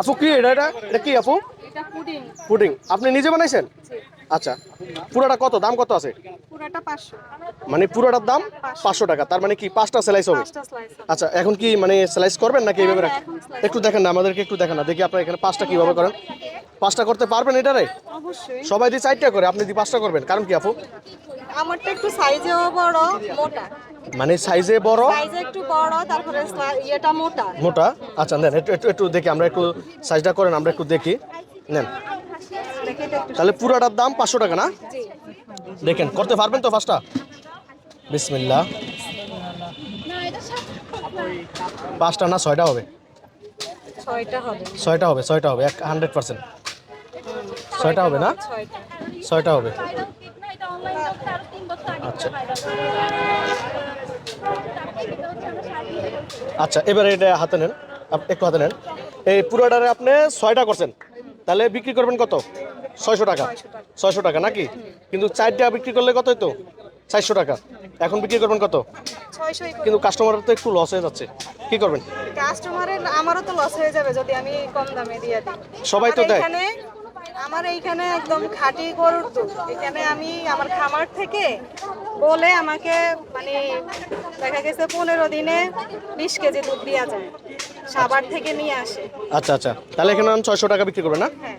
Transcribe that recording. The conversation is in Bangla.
আপু কি এটা এটা? এটা কি আপু? পুডিং। আপনি নিজে বানাইছেন? আচ্ছা। পুরোটা কত? দাম কত আছে? মানে পুরোটার দাম পাঁচশো। টাকা। তার মানে কি পাঁচটা স্লাইস হবে? পাঁচটা স্লাইস আচ্ছা এখন কি মানে স্লাইস করবেন নাকি এইভাবে একটু দেখেন না আমাদেরকে একটু দেখেন না। দেখি আপনার এখানে পাঁচটা কীভাবে করেন। পাঁচটা করতে পারবেন এটারে? অবশ্যই। সবাই দিয়ে চারটা করে আপনি দিয়ে পাঁচটা করবেন। কারণ কি আপু? আমারটা একটু সাইজেও বড় মোটা। মানে সাইজে বড়? সাইজে একটু বড় তারপরে ইয়েটা মোটা। মোটা? আচ্ছা নেন একটু একটু দেখি আমরা একটু সাইজটা করেন আমরা একটু দেখি। নেন। এটা তাহলে পুরোটার দাম পাঁচশো টাকা না? দেখেন করতে পারবেন তো ফার্স্টটা বিসমিল্লাহ। পাঁচটা না ছয়টা হবে? ছয়টা হবে। ছয়টা হবে ছয়টা হবে এক হান্ড্রেড পার্সেন্ট ছয়টা হবে না? ছয়টা। হবে। আচ্ছা। আচ্ছা এবারে এটা হাতে নেন। একটু হাতে নেন। এই পুরোটারে আপনি ছয়টা করছেন। তাহলে বিক্রি করবেন কত? ছয়শো টাকা। ছয়শো টাকা। নাকি? কিন্তু চারটা বিক্রি করলে কত হতো চারশো টাকা। এখন বিক্রি করবেন কত? কিন্তু কাস্টমারের তো একটু লস হয়ে যাচ্ছে। কি করবেন? কাস্টমারের আমারও তো লস হয়ে যাবে যদি আমি কম দামে দিয়ে দিই। সবাই তো দেয়। আমার এইখানে একদম খাঁটি গরুর দুধ। এখানে আমি আমার খামার থেকে বলে আমাকে মানে দেখা গেছে পনেরো দিনে বিশ কেজি দুধ দেওয়া যায়। সাবার থেকে নিয়ে আসে। আচ্ছা আচ্ছা। তাহলে এখানে আমি ছয়শো টাকা বিক্রি করবে না? হ্যাঁ।